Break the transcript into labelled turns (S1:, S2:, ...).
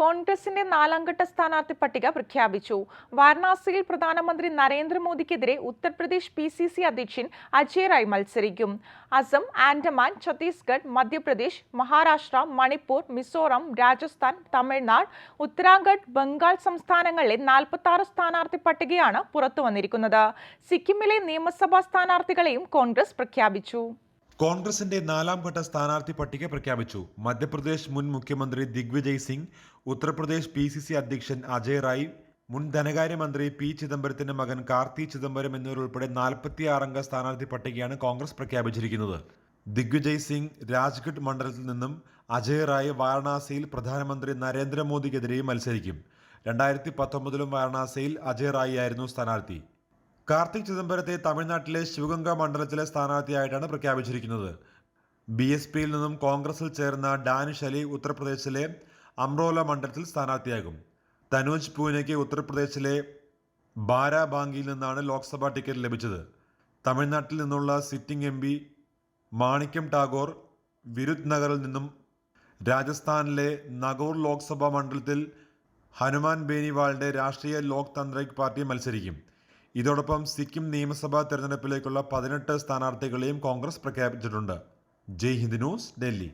S1: കോൺഗ്രസിന്റെ നാലാംഘട്ട സ്ഥാനാർത്ഥി പട്ടിക പ്രഖ്യാപിച്ചു. വാരണാസിയിൽ പ്രധാനമന്ത്രി നരേന്ദ്രമോദിക്കെതിരെ ഉത്തർപ്രദേശ് പി സി സി അധ്യക്ഷൻ അജയ് റായ് മത്സരിക്കും. അസം ആൻഡമാൻ ഛത്തീസ്ഗഡ് മധ്യപ്രദേശ് മഹാരാഷ്ട്ര മണിപ്പൂർ മിസോറം രാജസ്ഥാൻ തമിഴ്നാട് ഉത്തരാഖണ്ഡ് ബംഗാൾ സംസ്ഥാനങ്ങളിലെ നാൽപ്പത്തി ആറ് സ്ഥാനാർത്ഥി പട്ടികയാണ് പുറത്തുവന്നിരിക്കുന്നത്. സിക്കിമിലെ നിയമസഭാ സ്ഥാനാർത്ഥികളെയും കോൺഗ്രസ് പ്രഖ്യാപിച്ചു.
S2: കോൺഗ്രസിന്റെ നാലാം ഘട്ട സ്ഥാനാർത്ഥി പട്ടിക പ്രഖ്യാപിച്ചു. മധ്യപ്രദേശ് മുൻ മുഖ്യമന്ത്രി ദിഗ്വിജയ് സിംഗ് ഉത്തർപ്രദേശ് പി അധ്യക്ഷൻ അജയ് റായ് മുൻ ധനകാര്യമന്ത്രി പി ചിദംബരത്തിന്റെ മകൻ കാർത്തി ചിദംബരം എന്നിവരുൾപ്പെടെ നാൽപ്പത്തിയാറംഗ സ്ഥാനാർത്ഥി പട്ടികയാണ് കോൺഗ്രസ് പ്രഖ്യാപിച്ചിരിക്കുന്നത്. ദിഗ്വിജയ് സിംഗ് രാജ്ഗഡ് മണ്ഡലത്തിൽ നിന്നും അജയ് റായ് വാരണാസിയിൽ പ്രധാനമന്ത്രി നരേന്ദ്രമോദിക്കെതിരെയും മത്സരിക്കും. രണ്ടായിരത്തി പത്തൊമ്പതിലും വാരണാസിയിൽ അജയ് റായി ആയിരുന്നു സ്ഥാനാർത്ഥി. കാർത്തിക് ചിദംബരത്തെ തമിഴ്നാട്ടിലെ ശിവഗംഗ മണ്ഡലത്തിലെ സ്ഥാനാർത്ഥിയായിട്ടാണ് പ്രഖ്യാപിച്ചിരിക്കുന്നത്. ബി എസ് പിയിൽ നിന്നും കോൺഗ്രസിൽ ചേർന്ന ഡാനിഷ് അലി ഉത്തർപ്രദേശിലെ അമ്രോല മണ്ഡലത്തിൽ സ്ഥാനാർത്ഥിയാകും. തനൂജ് പൂനെയ്ക്ക് ഉത്തർപ്രദേശിലെ ബാരാബാങ്കിയിൽ നിന്നാണ് ലോക്സഭാ ടിക്കറ്റ് ലഭിച്ചത്. തമിഴ്നാട്ടിൽ നിന്നുള്ള sitting M P Manickam Tagore വിരുദ് നഗറിൽ നിന്നും രാജസ്ഥാനിലെ നഗോർ ലോക്സഭാ മണ്ഡലത്തിൽ ഹനുമാൻ ബേനിവാളിന്റെ രാഷ്ട്രീയ ലോക് താന്ത്രിക് പാർട്ടി മത്സരിക്കും. ഇതോടൊപ്പം സിക്കിം നിയമസഭാ തെരഞ്ഞെടുപ്പിലേക്കുള്ള പതിനെട്ട് സ്ഥാനാർത്ഥികളെയും കോൺഗ്രസ് പ്രഖ്യാപിച്ചിട്ടുണ്ട്. ജയ് ഹിന്ദ് ന്യൂസ് ഡൽഹി.